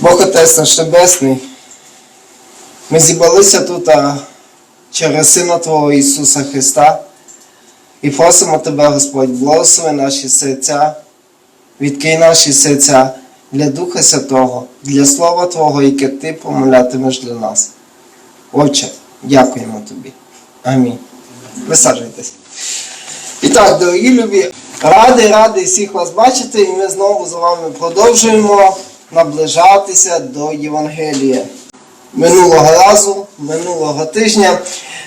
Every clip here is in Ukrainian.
Бог Отець наш Небесний, ми зібралися тут а, через Сина Твого Ісуса Христа і просимо Тебе, Господь, благослови наші серця, відкрий наші серця для Духа Святого, для Слова Твого, яке Ти помолятимеш для нас. Отче, дякуємо Тобі. Амінь. Висаджуйтесь. І так, дорогі любі, радий, радий всіх вас бачити, і ми знову з вами продовжуємо наближатися до Євангелія. Минулого разу, минулого тижня,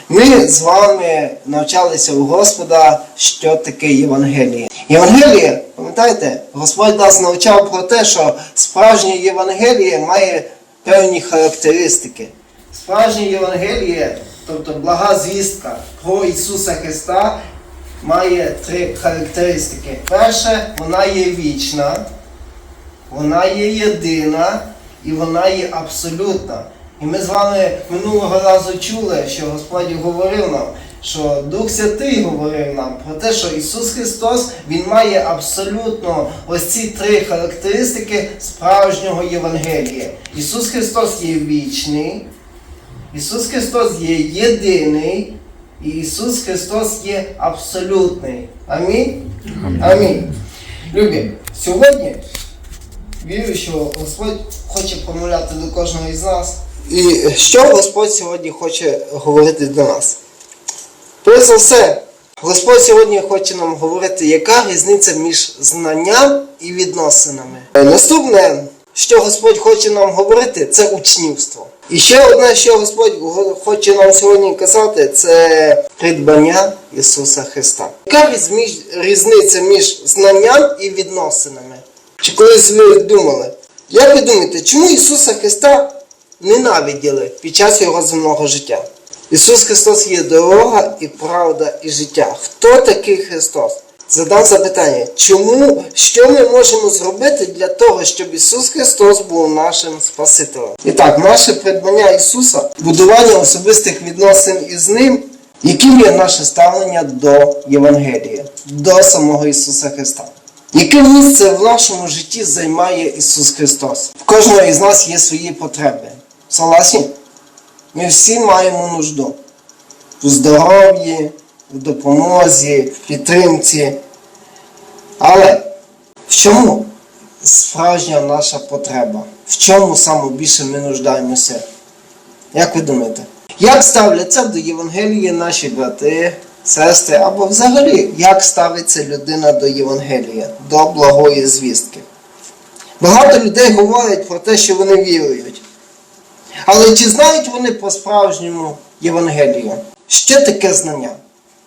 ми з вами навчалися у Господа, що таке Євангеліє. Євангеліє, пам'ятаєте, Господь нас навчав про те, що справжнє Євангеліє має певні характеристики. Справжнє Євангеліє, тобто блага звістка про Ісуса Христа, має три характеристики. Перше, вона є вічна, вона є єдина і вона є абсолютна. І ми з вами минулого разу чули, що Господь говорив нам, що Дух Святий говорив нам про те, що Ісус Христос Він має абсолютно ось ці три характеристики справжнього Євангелія. Ісус Христос є вічний, Ісус Христос є єдиний, і Ісус Христос є абсолютний. Амінь? Амінь. Любі, сьогодні вірю, що Господь хоче промовляти до кожного із нас. І що Господь сьогодні хоче говорити до нас? Перш за все, Господь сьогодні хоче нам говорити, яка різниця між знанням і відносинами. Наступне, що Господь хоче нам говорити, це учнівство. І ще одне, що Господь хоче нам сьогодні казати, це придбання Ісуса Христа. Яка різниця між знанням і відносинами? Чи колись ви думали? Як ви думаєте, чому Ісуса Христа ненавиділи під час Його земного життя? Ісус Христос є дорога і правда і життя. Хто такий Христос? Задам запитання, чому, що ми можемо зробити для того, щоб Ісус Христос був нашим Спасителем? І так, наше придбання Ісуса, будування особистих відносин із Ним, яким є наше ставлення до Євангелія, до самого Ісуса Христа. Яке місце в нашому житті займає Ісус Христос? В кожного із нас є свої потреби. Согласні? Ми всі маємо нужду у здоров'ї, в допомозі, в підтримці. Але в чому справжня наша потреба? В чому саме більше ми нуждаємося? Як ви думаєте? Як ставляться до Євангелія наші брати, сестри, або взагалі, як ставиться людина до Євангелія, до благої звістки? Багато людей говорять про те, що вони вірують. Але чи знають вони по-справжньому Євангелію? Що таке знання?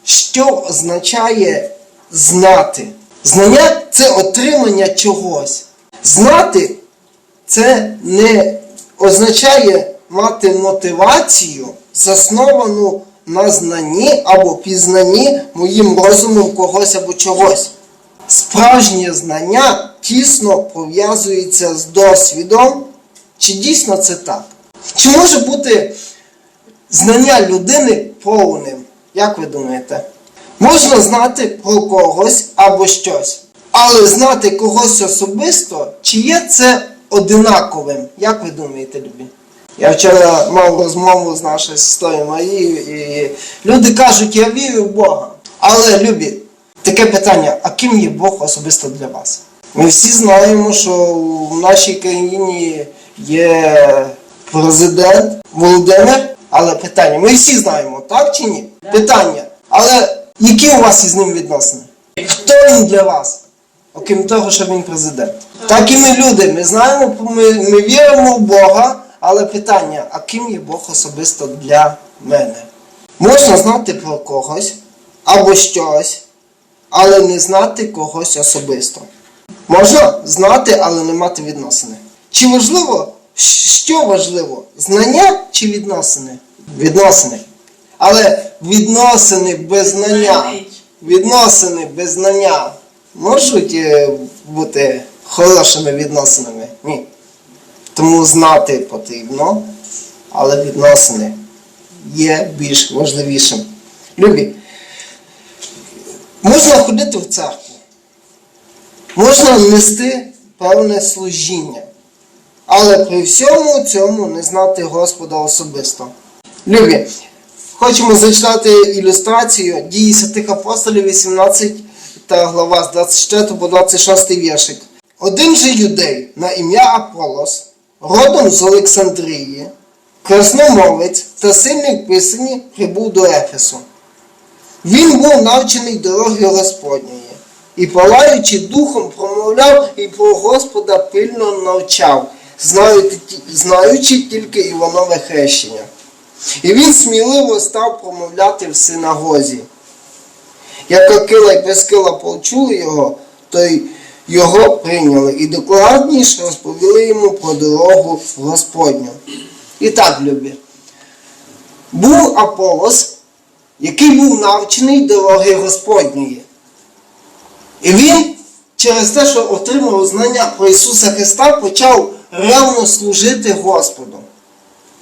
Що означає знати? Знання це отримання чогось. Знати це не означає мати мотивацію, засновану на знанні або пізнанні моїм розумом когось або чогось. Справжнє знання тісно пов'язується з досвідом. Чи дійсно це так? Чи може бути знання людини повним? Як ви думаєте? Можна знати про когось або щось, але знати когось особисто, чи є це одинаковим? Як ви думаєте, Любі? Я вчора мав розмову з нашою сестрою Марією, і люди кажуть, я вірю в Бога. Але, Любі, таке питання, а ким є Бог особисто для вас? Ми всі знаємо, що в нашій країні є президент Володимир, але питання, ми всі знаємо, так чи ні? Питання. Але які у вас із ним відносини? Хто він для вас? Окрім того, що він президент. Так і ми люди. Ми знаємо, ми, ми віримо в Бога, але питання, а ким є Бог особисто для мене? Можна знати про когось або щось, але не знати когось особисто. Можна знати, але не мати відносини. Чи важливо, що важливо? Знання чи відносини? Відносини. Але відносини без знання, відносини без знання можуть е, бути хорошими відносинами? Ні. Тому знати потрібно, але відносини є більш важливішим. Любі, можна ходити в церкву, можна нести певне служіння. але при всьому цьому не знати Господа особисто. Любі, хочемо зачитати ілюстрацію дії святих апостолів 18 та глава з 24 по 26 віршик. Один же юдей на ім'я Аполос, родом з Олександрії, красномовець та сильний в писанні прибув до Ефесу. Він був навчений дороги Господньої, і палаючи духом промовляв і про Господа пильно навчав, знаючи, тільки Іванове хрещення. І він сміливо став промовляти в синагозі. Як Акила і Прескила почули його, то й його прийняли і докладніше розповіли йому про дорогу Господню. І так, любі, був Аполос, який був навчений дороги Господньої. І він через те, що отримав знання про Ісуса Христа, почав ревно служити Господу.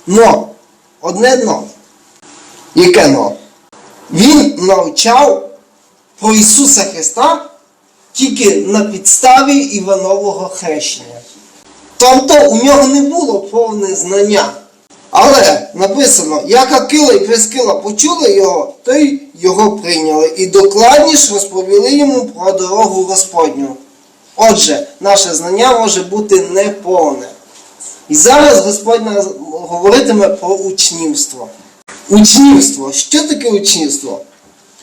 Но, одне но. Яке но? Він навчав про Ісуса Христа тільки на підставі Іванового хрещення. Тобто у нього не було повне знання. Але написано, як Акила і Прескила почули його, то й його прийняли і докладніше розповіли йому про дорогу Господню. Отже, наше знання може бути неповне. І зараз Господь говоритиме про учнівство. Учнівство. Що таке учнівство?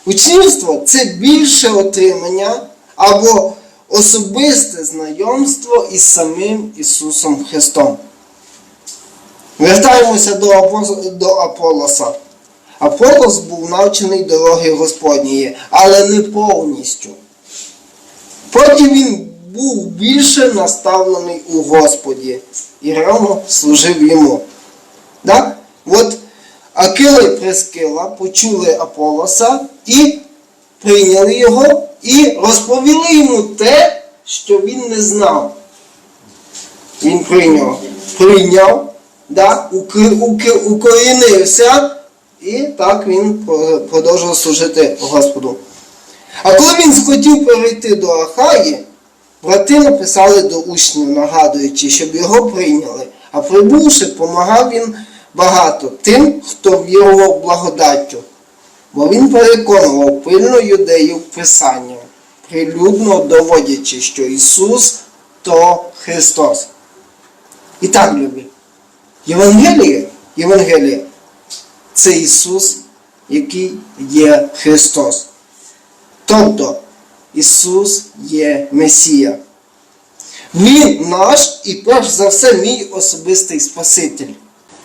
Учнівство це більше отримання або особисте знайомство із самим Ісусом Христом. Вертаємося до, Апос- до Аполоса. Аполос був навчений дороги Господньої, але не повністю. Потім він був більше наставлений у Господі і ревно служив йому. Да? От Акила Прескила почули Аполоса і прийняли його, і розповіли йому те, що він не знав. Він прийняв, прийняв, да, укорінився, і так він продовжував служити Господу. А коли він схотів перейти до Ахаї, брати написали до учнів, нагадуючи, щоб його прийняли. А прибувши, помагав він багато тим, хто вірував благодаттю. Бо він переконував пильно юдеїв Писанням, прилюдно доводячи, що Ісус то Христос. І так, любі, Євангеліє, Євангеліє це Ісус, який є Христос. Тобто Ісус є Месія. Він наш і перш за все мій особистий Спаситель.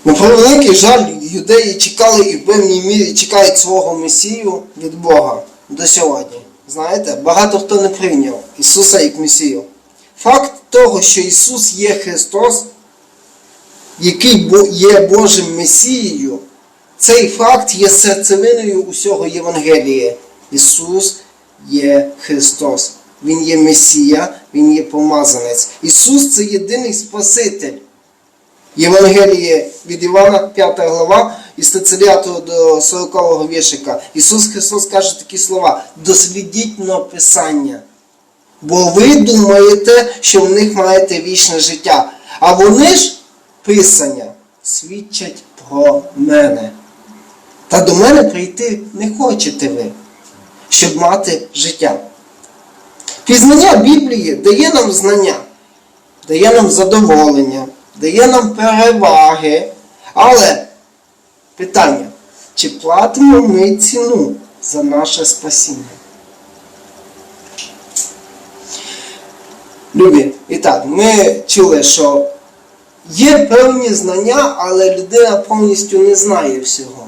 На превеликий жаль, юдеї чекали і в певній мірі чекають свого Месію від Бога до сьогодні. Знаєте, багато хто не прийняв Ісуса як Месію. Факт того, що Ісус є Христос, який є Божим Месією, цей факт є серцевиною усього Євангелія. Ісус є Христос. Він є Месія, Він є помазанець. Ісус це єдиний Спаситель. Євангеліє від Івана, 5 глава, із 39 до 40 віршика. Ісус Христос каже такі слова: дослідіть на Писання. Бо ви думаєте, що в них маєте вічне життя. А вони ж Писання свідчать про мене. Та до мене прийти не хочете ви, щоб мати життя. Пізнання Біблії дає нам знання, дає нам задоволення, дає нам переваги. Але питання, чи платимо ми ціну за наше спасіння? Любі, і так, ми чули, що є певні знання, але людина повністю не знає всього.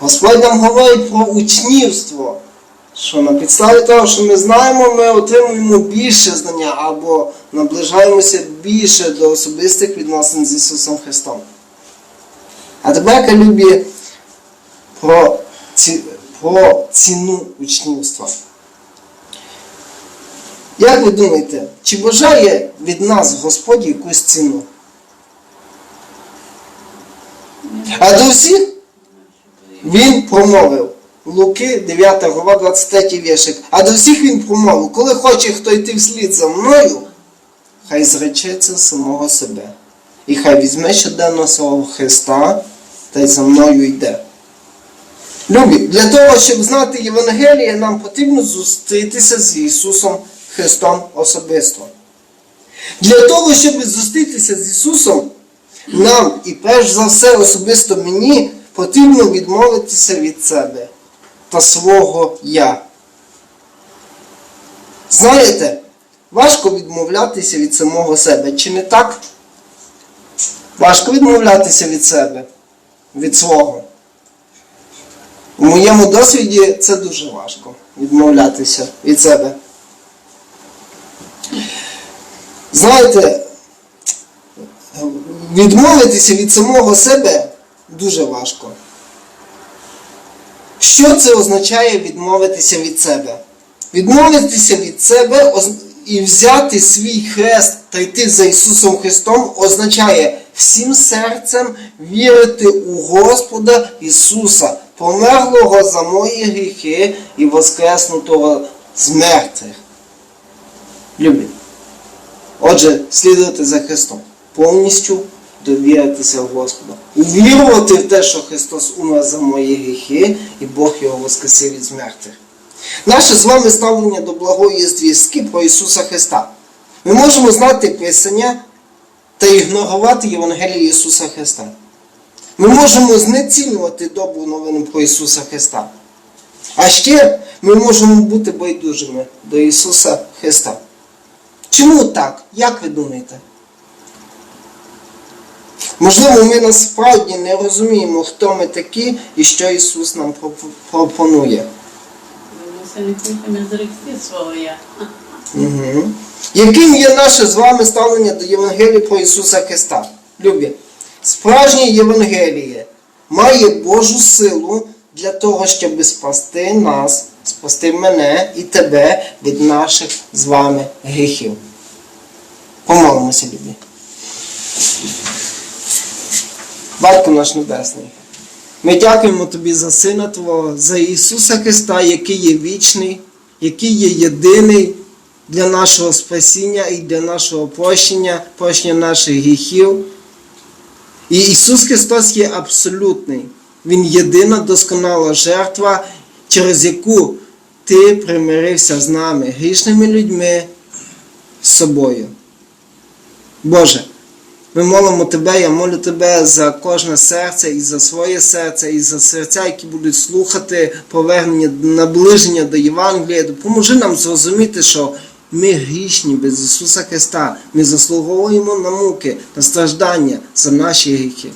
Господь нам говорить про учнівство, що на підставі того, що ми знаємо, ми отримуємо більше знання або наближаємося більше до особистих відносин з Ісусом Христом. А тепер, любі, про, ці, про ціну учнівства. Як ви думаєте, чи бажає від нас Господь якусь ціну? А до всіх він промовив. Луки, 9 глава, 23 віршик. А до всіх він промовив, коли хоче хто йти вслід за мною, хай зречеться самого себе, і хай візьме щоденно свого Христа та й за мною йде. Любі, для того, щоб знати Євангеліє, нам потрібно зустрітися з Ісусом Христом особисто. Для того, щоб зустрітися з Ісусом, нам і перш за все особисто мені потрібно відмовитися від себе та свого я. Знаєте, важко відмовлятися від самого себе, чи не так? Важко відмовлятися від себе, від свого. У моєму досвіді це дуже важко відмовлятися від себе. Знаєте, відмовитися від самого себе дуже важко. Що це означає відмовитися від себе? Відмовитися від себе і взяти свій хрест та йти за Ісусом Христом означає всім серцем вірити у Господа Ісуса, померлого за мої гріхи і воскреснутого з мертвих. Любі. Отже, слідувати за Христом. Повністю довіритися в Господа. Увірувати в те, що Христос умер за мої гріхи і Бог його воскресив від мертвих. Наше з вами ставлення до благої звістки про Ісуса Христа. Ми можемо знати Писання та ігнорувати Євангеліє Ісуса Христа. Ми можемо знецінювати добру новину про Ісуса Христа. А ще ми можемо бути байдужими до Ісуса Христа. Чому так? Як ви думаєте? Можливо, ми насправді не розуміємо, хто ми такі і що Ісус нам пропонує. Угу. Яким є наше з вами ставлення до Євангелії про Ісуса Христа? Любі, справжнє Євангеліє має Божу силу для того, щоб спасти нас, спасти мене і тебе від наших з вами гріхів. Помолимося, любі. Батько наш Небесний. Ми дякуємо Тобі за Сина Твого, за Ісуса Христа, який є вічний, який є єдиний для нашого спасіння і для нашого прощення, прощення наших гріхів. І Ісус Христос є абсолютний. Він єдина досконала жертва, через яку Ти примирився з нами, грішними людьми, з собою. Боже, ми молимо Тебе, я молю Тебе за кожне серце і за своє серце, і за серця, які будуть слухати повернення, наближення до Євангелія. Допоможи нам зрозуміти, що ми грішні без Ісуса Христа. Ми заслуговуємо на муки, на страждання за наші гріхи.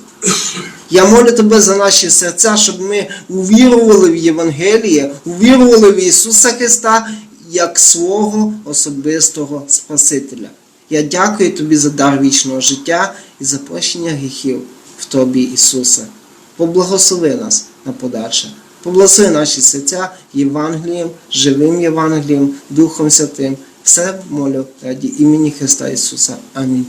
Я молю Тебе за наші серця, щоб ми увірували в Євангеліє, увірували в Ісуса Христа як свого особистого Спасителя. Я дякую Тобі за дар вічного життя і за прощення гріхів в Тобі, Ісусе. Поблагослови нас на подальше. Поблагослови наші серця Євангелієм, живим Євангелієм, Духом Святим. Все молю раді імені Христа Ісуса. Амінь.